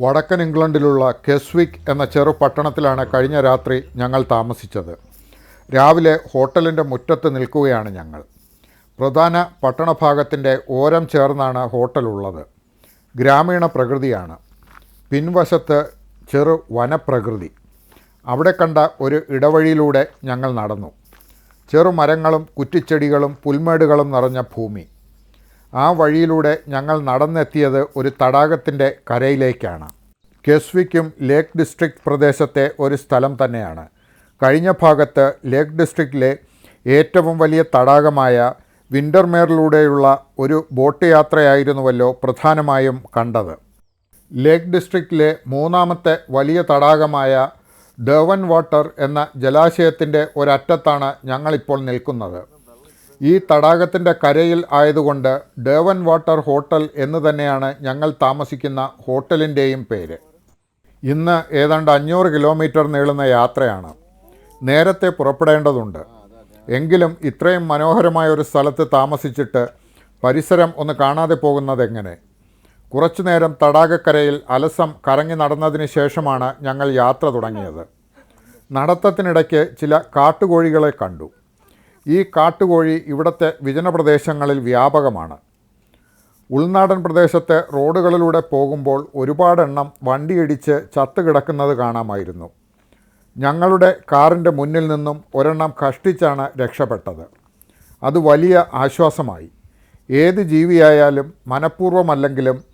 വടക്കൻ ഇംഗ്ലണ്ടിലുള്ള കെസ്വിക് എന്ന ചെറു പട്ടണത്തിലാണ് കഴിഞ്ഞ രാത്രി ഞങ്ങൾ താമസിച്ചത്. രാവിലെ ഹോട്ടലിന്റെ മുറ്റത്ത് നിൽക്കുകയാണ് ഞങ്ങൾ. പ്രധാന പട്ടണഭാഗത്തിന്റെ ഓരം ചേർന്നാണ് ഹോട്ടലുള്ളത്. ഗ്രാമീണ പ്രകൃതിയാണ്. പിൻവശത്ത് ചെറു വനപ്രകൃതി. അവിടെ കണ്ട ഒരു ഇടവഴിയിലൂടെ ഞങ്ങൾ നടന്നു. ചെറുമരങ്ങളും കുറ്റിച്ചെടികളും പുൽമേടുകളും നിറഞ്ഞ ഭൂമി. ആ വഴിയിലൂടെ ഞങ്ങൾ നടന്നെത്തിയത് ഒരു തടാകത്തിന്റെ കരയിലേക്കാണ്. കെസ്വിക്കും ലേക്ക് ഡിസ്ട്രിക്ട് പ്രദേശത്തെ ഒരു സ്ഥലം തന്നെയാണ്. കഴിഞ്ഞ ഭാഗത്ത് ലേക്ക് ഡിസ്ട്രിക്റ്റിലെ ഏറ്റവും വലിയ തടാകമായ വിന്റർമേറിലൂടെയുള്ള ഒരു ബോട്ട് യാത്രയായിരുന്നുവല്ലോ പ്രധാനമായും കണ്ടത്. ലേക്ക് ഡിസ്ട്രിക്റ്റിലെ മൂന്നാമത്തെ വലിയ തടാകമായ ഡേവൻ വാട്ടർ എന്ന ജലാശയത്തിന്റെ ഒരറ്റത്താണ് ഞങ്ങളിപ്പോൾ നിൽക്കുന്നത്. ഈ തടാകത്തിന്റെ കരയിൽ ആയതുകൊണ്ട് ഡേവൻ വാട്ടർ ഹോട്ടൽ എന്ന് തന്നെയാണ് ഞങ്ങൾ താമസിക്കുന്ന ഹോട്ടലിന്റെയും പേര്. ഇന്ന് ഏതാണ്ട് അഞ്ഞൂറ് കിലോമീറ്റർ നീളുന്ന യാത്രയാണ്. നേരത്തെ പുറപ്പെടേണ്ടതുണ്ട്. എങ്കിലും ഇത്രയും മനോഹരമായ ഒരു സ്ഥലത്ത് താമസിച്ചിട്ട് പരിസരം ഒന്ന് കാണാതെ പോകുന്നത് എങ്ങനെ? കുറച്ചു നേരം തടാകക്കരയിൽ അലസം കറങ്ങി നടന്നതിന് ശേഷമാണ് ഞങ്ങൾ യാത്ര തുടങ്ങിയത്. നടത്തത്തിനിടയ്ക്ക് ചില കാട്ടുകോഴികളെ കണ്ടു. ഈ കാട്ടുകോഴി ഇവിടുത്തെ വിജനപ്രദേശങ്ങളിൽ വ്യാപകമാണ്. ഉൾനാടൻ പ്രദേശത്തെ റോഡുകളിലൂടെ പോകുമ്പോൾ ഒരുപാടെണ്ണം വണ്ടിയിടിച്ച് ചത്തുകിടക്കുന്നത് കാണാമായിരുന്നു. ഞങ്ങളുടെ കാറിന്റെ മുന്നിൽ നിന്നും ഒരെണ്ണം കഷ്ടിച്ചാണ് രക്ഷപ്പെട്ടത്. അത് വലിയ ആശ്വാസമായി. ഏത് ജീവിയായാലും മനഃപൂർവമല്ലെങ്കിലും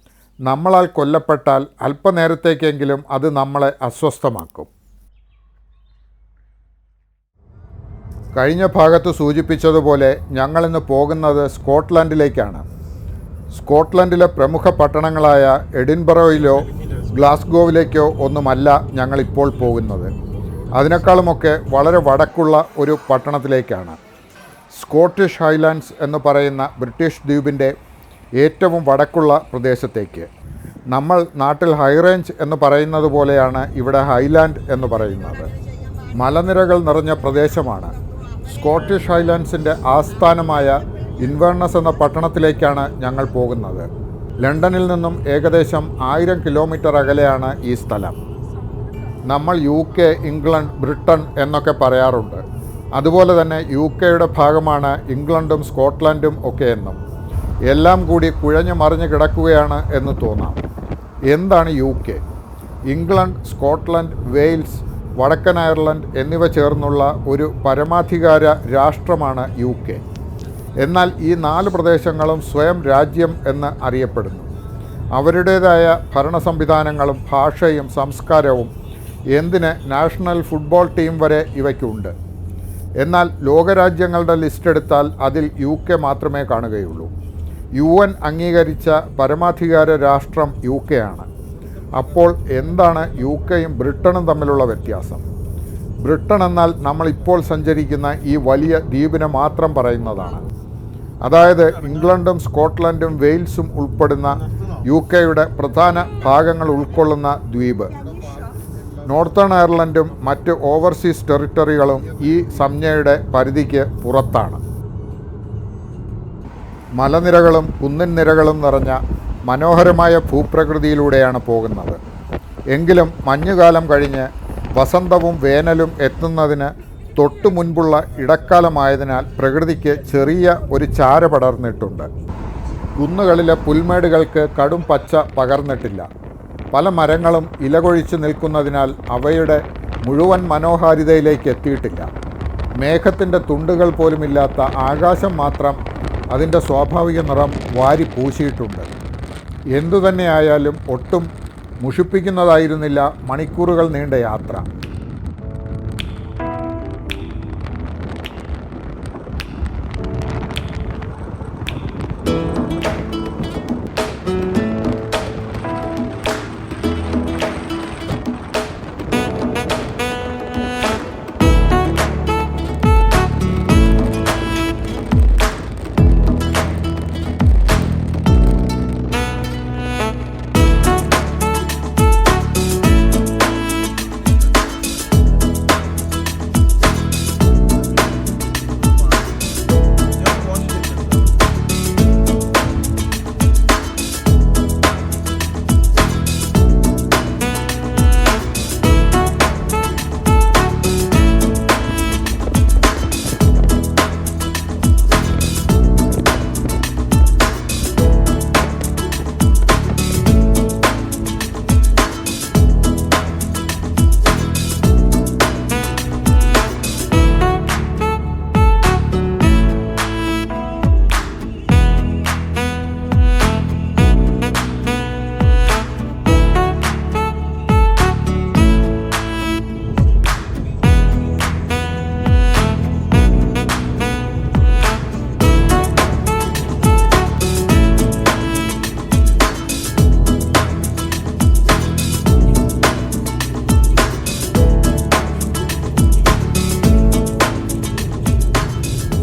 നമ്മളാൽ കൊല്ലപ്പെട്ടാൽ അല്പനേരത്തേക്കെങ്കിലും അത് നമ്മളെ അസ്വസ്ഥമാക്കും. കഴിഞ്ഞ ഭാഗത്ത് സൂചിപ്പിച്ചതുപോലെ ഞങ്ങളിന്ന് പോകുന്നത് സ്കോട്ട്ലൻഡിലേക്കാണ്. സ്കോട്ട്ലൻഡിലെ പ്രമുഖ പട്ടണങ്ങളായ എഡിൻബറോയിലോ ഗ്ലാസ്ഗോവിലേക്കോ ഒന്നുമല്ല ഞങ്ങളിപ്പോൾ പോകുന്നത്. അതിനേക്കാളുമൊക്കെ വളരെ വടക്കുള്ള ഒരു പട്ടണത്തിലേക്കാണ്. സ്കോട്ടിഷ് ഹൈലാൻഡ്സ് എന്ന് പറയുന്ന ബ്രിട്ടീഷ് ദ്വീപിന്റെ ഏറ്റവും വടക്കുള്ള പ്രദേശത്തേക്ക്. നമ്മൾ നാട്ടിൽ ഹൈറേഞ്ച് എന്ന് പറയുന്നത് പോലെയാണ് ഇവിടെ ഹൈലാൻഡ് എന്ന് പറയുന്നത്. മലനിരകൾ നിറഞ്ഞ പ്രദേശമാണ്. സ്കോട്ടിഷ് ഹൈലാൻഡ്സിന്റെ ആസ്ഥാനമായ ഇൻവേർണസ് എന്ന പട്ടണത്തിലേക്കാണ് ഞങ്ങൾ പോകുന്നത്. ലണ്ടനിൽ നിന്നും ഏകദേശം ആയിരം കിലോമീറ്റർ അകലെയാണ് ഈ സ്ഥലം. നമ്മൾ യു കെ ഇംഗ്ലണ്ട് ബ്രിട്ടൻ എന്നൊക്കെ പറയാറുണ്ട്. അതുപോലെ തന്നെ യു കെയുടെ ഭാഗമാണ് ഇംഗ്ലണ്ടും സ്കോട്ട്ലൻഡും ഒക്കെ എന്നും. എല്ലാം കൂടി കുഴഞ്ഞു മറിഞ്ഞു കിടക്കുകയാണ് എന്ന് തോന്നാം. എന്താണ് U K? England Scotland Wales വടക്കൻ അയർലൻഡ് എന്നിവ ചേർന്നുള്ള ഒരു പരമാധികാര രാഷ്ട്രമാണ് യു കെ. എന്നാൽ ഈ നാല് പ്രദേശങ്ങളും സ്വയം രാജ്യം എന്ന് അറിയപ്പെടുന്നു. അവരുടേതായ ഭരണ സംവിധാനങ്ങളും ഭാഷയും സംസ്കാരവും എന്തിന് നാഷണൽ ഫുട്ബോൾ ടീം വരെ ഇവയ്ക്കുണ്ട്. എന്നാൽ ലോകരാജ്യങ്ങളുടെ ലിസ്റ്റ് എടുത്താൽ അതിൽ യു കെ മാത്രമേ കാണുകയുള്ളൂ. യു എൻ അംഗീകരിച്ച പരമാധികാര രാഷ്ട്രം യു കെ ആണ്. അപ്പോൾ എന്താണ് യു കെയും ബ്രിട്ടനും തമ്മിലുള്ള വ്യത്യാസം? ബ്രിട്ടൻ എന്നാൽ നമ്മളിപ്പോൾ സഞ്ചരിക്കുന്ന ഈ വലിയ ദ്വീപിനെ മാത്രം പറയുന്നതാണ്. അതായത് ഇംഗ്ലണ്ടും സ്കോട്ട്ലൻഡും വെയിൽസും ഉൾപ്പെടുന്ന യു കെയുടെ പ്രധാന ഭാഗങ്ങൾ ഉൾക്കൊള്ളുന്ന ദ്വീപ്. നോർത്തേൺ അയർലൻഡും മറ്റ് ഓവർസീസ് ടെറിട്ടറികളും ഈ സംജ്ഞയുടെ പരിധിക്ക് പുറത്താണ്. മലനിരകളും കുന്നിൻ നിരകളും നിറഞ്ഞ മനോഹരമായ ഭൂപ്രകൃതിയിലൂടെയാണ് പോകുന്നത്. എങ്കിലും മഞ്ഞുകാലം കഴിഞ്ഞ് വസന്തവും വേനലും എത്തുന്നതിന് തൊട്ടു മുൻപുള്ള ഇടക്കാലമായതിനാൽ പ്രകൃതിക്ക് ചെറിയ ഒരു ചാര പടർന്നിട്ടുണ്ട്. കുന്നുകളിലെ പുൽമേടുകൾക്ക് കടും പച്ച പകർന്നിട്ടില്ല. പല മരങ്ങളും ഇലകൊഴിച്ച് നിൽക്കുന്നതിനാൽ അവയുടെ മുഴുവൻ മനോഹാരിതയിലേക്ക് എത്തിയിട്ടില്ല. മേഘത്തിന്റെ തുണ്ടുകൾ പോലുമില്ലാത്ത ആകാശം മാത്രം അതിന്റെ സ്വാഭാവിക നിറം വാരി പൂശിയിട്ടുണ്ട്. എന്തുതന്നെയായാലും ഒട്ടും മുഷിപ്പിക്കുന്നതായിരുന്നില്ല മണിക്കൂറുകൾ നീണ്ട യാത്ര.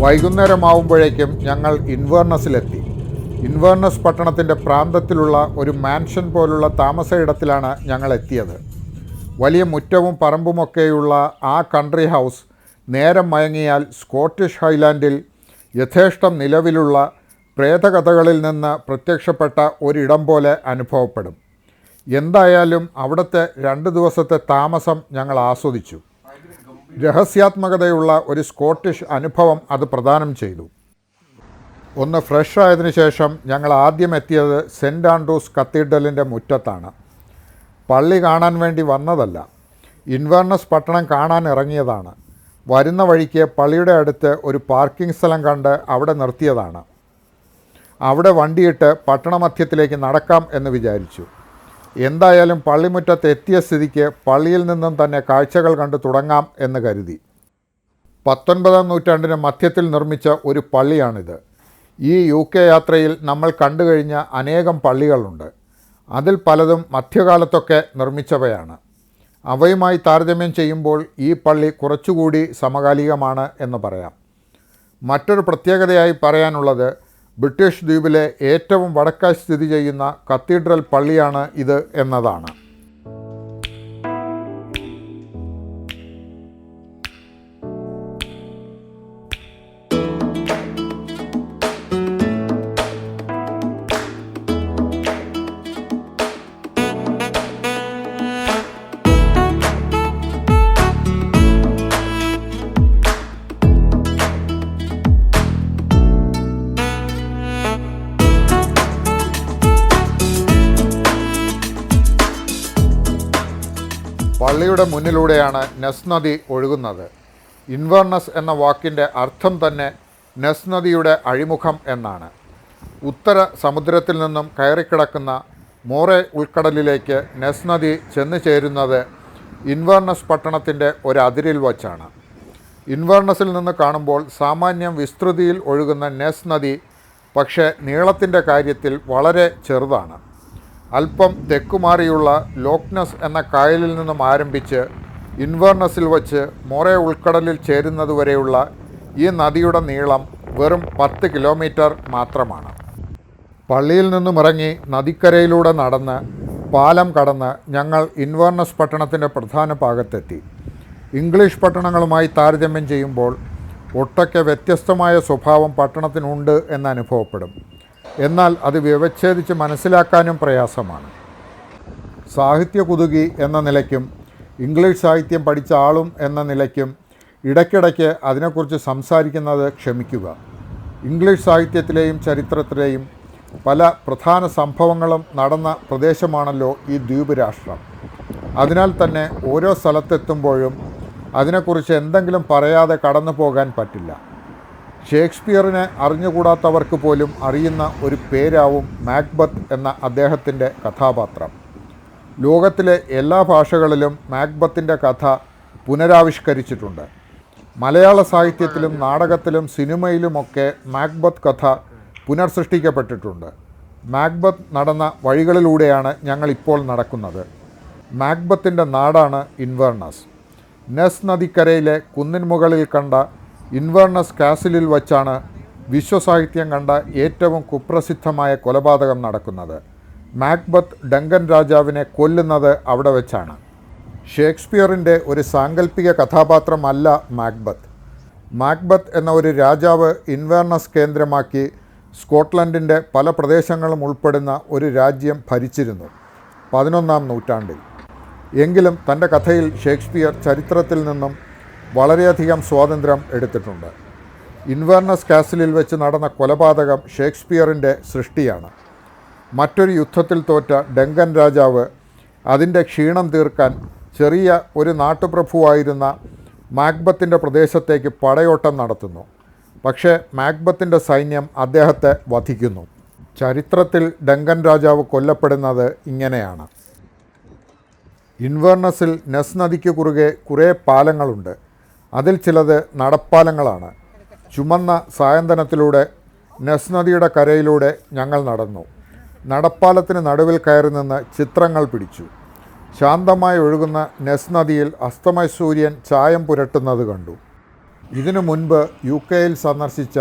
വൈകുന്നേരമാവുമ്പോഴേക്കും ഞങ്ങൾ ഇൻവേർണസിലെത്തി. ഇൻവേർണസ് പട്ടണത്തിന്റെ പ്രാന്തത്തിലുള്ള ഒരു മാൻഷൻ പോലുള്ള താമസ ഇടത്തിലാണ് ഞങ്ങൾ എത്തിയത്. വലിയ മുറ്റവും പറമ്പുമൊക്കെയുള്ള ആ കൺട്രി ഹൗസ് നേരം മയങ്ങിയാൽ സ്കോട്ടിഷ് ഹൈലാൻഡിൽ യഥേഷ്ടം നിലവിലുള്ള പ്രേതകഥകളിൽ നിന്ന് പ്രത്യക്ഷപ്പെട്ട ഒരിടം പോലെ അനുഭവപ്പെടും. എന്തായാലും അവിടുത്തെ രണ്ട് ദിവസത്തെ താമസം ഞങ്ങൾ ആസ്വദിച്ചു. രഹസ്യാത്മകതയുള്ള ഒരു സ്കോട്ടിഷ് അനുഭവം അത് പ്രദാനം ചെയ്തു. ഒന്ന് ഫ്രഷ് ആയതിനു ശേഷം ഞങ്ങൾ ആദ്യം എത്തിയത് സെന്റ് ആൻഡ്രൂസ് കത്തീഡ്രലിന്റെ മുറ്റത്താണ്. പള്ളി കാണാൻ വേണ്ടി വന്നതല്ല ഇൻവേർണസ് പട്ടണം കാണാൻ ഇറങ്ങിയതാണ്. വരുന്ന വഴിക്ക് പള്ളിയുടെ അടുത്ത് ഒരു പാർക്കിംഗ് സ്ഥലം കണ്ട് അവിടെ നിർത്തിയതാണ്. അവിടെ വണ്ടിയിട്ട് പട്ടണമധ്യത്തിലേക്ക് നടക്കാം എന്ന് വിചാരിച്ചു. എന്തായാലും പള്ളിമുറ്റത്ത് എത്തിയ സ്ഥിതിക്ക് പള്ളിയിൽ നിന്നും തന്നെ കാഴ്ചകൾ കണ്ടു തുടങ്ങാം എന്ന് കരുതി. പത്തൊൻപതാം നൂറ്റാണ്ടിന് മധ്യത്തിൽ നിർമ്മിച്ച ഒരു പള്ളിയാണിത്. ഈ യു കെ യാത്രയിൽ നമ്മൾ കണ്ടു കഴിഞ്ഞ അനേകം പള്ളികളുണ്ട്. അതിൽ പലതും മധ്യകാലത്തൊക്കെ നിർമ്മിച്ചവയാണ്. അവയുമായി താരതമ്യം ചെയ്യുമ്പോൾ ഈ പള്ളി കുറച്ചുകൂടി സമകാലികമാണ് എന്ന് പറയാം. മറ്റൊരു പ്രത്യേകതയായി പറയാനുള്ളത് ബ്രിട്ടീഷ് ദ്വീപിലെ ഏറ്റവും വടക്കായി സ്ഥിതി ചെയ്യുന്ന കത്തീഡ്രൽ പള്ളിയാണ് ഇത് എന്നതാണ്. പള്ളിയുടെ മുന്നിലൂടെയാണ് നെസ് നദി ഒഴുകുന്നത്. ഇൻവേർണസ് എന്ന വാക്കിന്റെ അർത്ഥം തന്നെ നെസ് നദിയുടെ അഴിമുഖം എന്നാണ്. ഉത്തര സമുദ്രത്തിൽ നിന്നും കയറിക്കിടക്കുന്ന മോറെ ഉൾക്കടലിലേക്ക് നെസ് നദി ചെന്നു ചേരുന്നത് ഇൻവേർണസ് പട്ടണത്തിന്റെ ഒരു വച്ചാണ്. ഇൻവേർണസിൽ നിന്ന് കാണുമ്പോൾ സാമാന്യം വിസ്തൃതിയിൽ ഒഴുകുന്ന നെസ് നദി പക്ഷേ നീളത്തിന്റെ കാര്യത്തിൽ വളരെ ചെറുതാണ്. അല്പം തെക്കുമാറിയുള്ള ലോക്നസ് എന്ന കായലിൽ നിന്നും ആരംഭിച്ച് ഇൻവേർണസിൽ വച്ച് മൊറേ ഉൾക്കടലിൽ ചേരുന്നതുവരെയുള്ള ഈ നദിയുടെ നീളം വെറും പത്ത് കിലോമീറ്റർ മാത്രമാണ്. പള്ളിയിൽ നിന്നും ഇറങ്ങി നദിക്കരയിലൂടെ നടന്ന് പാലം കടന്ന് ഞങ്ങൾ ഇൻവേർണസ് പട്ടണത്തിന്റെ പ്രധാന ഭാഗത്തെത്തി. ഇംഗ്ലീഷ് പട്ടണങ്ങളുമായി താരതമ്യം ചെയ്യുമ്പോൾ ഒട്ടൊക്കെ വ്യത്യസ്തമായ സ്വഭാവം പട്ടണത്തിനുണ്ട് എന്ന് അനുഭവപ്പെടും. എന്നാൽ അത് വ്യവച്ഛേദിച്ച് മനസ്സിലാക്കാനും പ്രയാസമാണ്. സാഹിത്യ കുതുകി എന്ന നിലയ്ക്കും ഇംഗ്ലീഷ് സാഹിത്യം പഠിച്ച ആളും എന്ന നിലയ്ക്കും ഇടയ്ക്കിടയ്ക്ക് അതിനെക്കുറിച്ച് സംസാരിക്കുന്നത് ക്ഷമിക്കുക. ഇംഗ്ലീഷ് സാഹിത്യത്തിലെയും ചരിത്രത്തിലെയും പല പ്രധാന സംഭവങ്ങളും നടന്ന പ്രദേശമാണല്ലോ ഈ ദ്വീപ് രാഷ്ട്രം അതിനാൽ തന്നെ ഓരോ സ്ഥലത്തെത്തുമ്പോഴും അതിനെക്കുറിച്ച് എന്തെങ്കിലും പറയാതെ കടന്നു പോകാൻ പറ്റില്ല. ഷേക്സ്പിയറിനെ അറിഞ്ഞുകൂടാത്തവർക്ക് പോലും അറിയുന്ന ഒരു പേരാവും മാക്ബത്ത് എന്ന അദ്ദേഹത്തിന്റെ കഥാപാത്രം. ലോകത്തിലെ എല്ലാ ഭാഷകളിലും മാക്ബത്തിന്റെ കഥ പുനരാവിഷ്കരിച്ചിട്ടുണ്ട്. മലയാള സാഹിത്യത്തിലും നാടകത്തിലും സിനിമയിലുമൊക്കെ മാക്ബത്ത് കഥ പുനർസൃഷ്ടിക്കപ്പെട്ടിട്ടുണ്ട്. മാക്ബത്ത് നടന്ന വഴികളിലൂടെയാണ് ഞങ്ങളിപ്പോൾ നടക്കുന്നത്. മാക്ബത്തിന്റെ നാടാണ് ഇൻവേർണസ്. നെസ് നദിക്കരയിലെ കുന്നിൻ മുകളിൽ കണ്ട ഇൻവേർണസ് കാസിലിൽ വച്ചാണ് വിശ്വസാഹിത്യം കണ്ട ഏറ്റവും കുപ്രസിദ്ധമായ കൊലപാതകം നടക്കുന്നത്. മാക്ബത്ത് ഡങ്കൻ രാജാവിനെ കൊല്ലുന്നത് അവിടെ വെച്ചാണ്. ഷേക്സ്പിയറിന്റെ ഒരു സാങ്കല്പിക കഥാപാത്രമല്ല മാക്ബത്ത്. മാക്ബത്ത് എന്ന ഒരു രാജാവ് ഇൻവേർണസ് കേന്ദ്രമാക്കി സ്കോട്ട്ലൻഡിന്റെ പല പ്രദേശങ്ങളും ഉൾപ്പെടുന്ന ഒരു രാജ്യം ഭരിച്ചിരുന്നു പതിനൊന്നാം നൂറ്റാണ്ടിൽ. എങ്കിലും തന്റെ കഥയിൽ ഷേക്സ്പിയർ ചരിത്രത്തിൽ നിന്നും വളരെയധികം സ്വാതന്ത്ര്യം എടുത്തിട്ടുണ്ട്. ഇൻവേർണസ് കാസിലിൽ വെച്ച് നടന്ന കൊലപാതകം ഷേക്സ്പിയറിന്റെ സൃഷ്ടിയാണ്. മറ്റൊരു യുദ്ധത്തിൽ തോറ്റ ഡെങ്കൻ രാജാവ് അതിന്റെ ക്ഷീണം തീർക്കാൻ ചെറിയ ഒരു നാട്ടുപ്രഭുവായിരുന്ന മാക്ബത്തിന്റെ പ്രദേശത്തേക്ക് പടയോട്ടം നടത്തുന്നു. പക്ഷേ മാക്ബത്തിന്റെ സൈന്യം അദ്ദേഹത്തെ വധിക്കുന്നു. ചരിത്രത്തിൽ ഡെങ്കൻ രാജാവ് കൊല്ലപ്പെടുന്നത് ഇങ്ങനെയാണ്. ഇൻവേർണസിൽ നെസ് നദിക്ക് കുറുകെ കുറേ പാലങ്ങളുണ്ട്. അതിൽ ചിലത് നടപ്പാലങ്ങളാണ്. ചുമന്ന സായന്തനത്തിലൂടെ നെസ് നദിയുടെ കരയിലൂടെ ഞങ്ങൾ നടന്നു. നടപ്പാലത്തിന് നടുവിൽ കയറി നിന്ന് ചിത്രങ്ങൾ പിടിച്ചു. ശാന്തമായി ഒഴുകുന്ന നെസ് നദിയിൽ അസ്തമയ സൂര്യൻ ചായം പുരട്ടുന്നത് കണ്ടു. ഇതിനു മുൻപ് യു കെയിൽ സന്ദർശിച്ച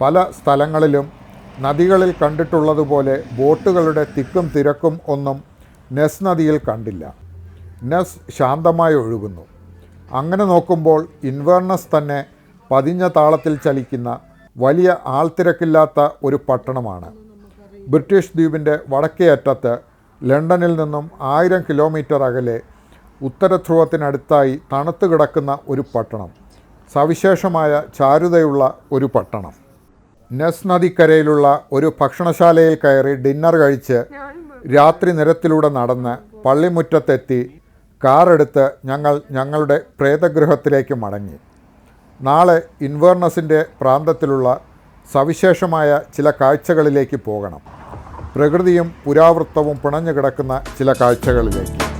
പല സ്ഥലങ്ങളിലും നദികളിൽ കണ്ടിട്ടുള്ളതുപോലെ ബോട്ടുകളുടെ തിക്കും തിരക്കും ഒന്നും നെസ് നദിയിൽ കണ്ടില്ല. നെസ് ശാന്തമായി ഒഴുകുന്നു. അങ്ങനെ നോക്കുമ്പോൾ ഇൻവേർണസ് തന്നെ പതിഞ്ഞ താളത്തിൽ ചലിക്കുന്ന വലിയ ആൾത്തിരക്കില്ലാത്ത ഒരു പട്ടണമാണ്. ബ്രിട്ടീഷ് ദ്വീപിന്റെ വടക്കേ അറ്റത്ത് ലണ്ടനിൽ നിന്നും ആയിരം കിലോമീറ്റർ അകലെ ഉത്തര ധ്രുവത്തിനടുത്തായി തണുത്തു കിടക്കുന്ന ഒരു പട്ടണം. സവിശേഷമായ ചാരുതയുള്ള ഒരു പട്ടണം. നെസ് നദിക്കരയിലുള്ള ഒരു ഭക്ഷണശാലയിൽ കയറി ഡിന്നർ കഴിച്ച് രാത്രി നിരത്തിലൂടെ നടന്ന് പള്ളിമുറ്റത്തെത്തി കാറെടുത്ത് ഞങ്ങൾ ഞങ്ങളുടെ പ്രേതഗൃഹത്തിലേക്ക് മടങ്ങി. നാളെ ഇൻവേർണസിന്റെ പ്രാന്തത്തിലുള്ള സവിശേഷമായ ചില കാഴ്ചകളിലേക്ക് പോകണം. പ്രകൃതിയും പുരാവൃത്തവും പിണഞ്ഞു കിടക്കുന്ന ചില കാഴ്ചകളിലേക്ക്.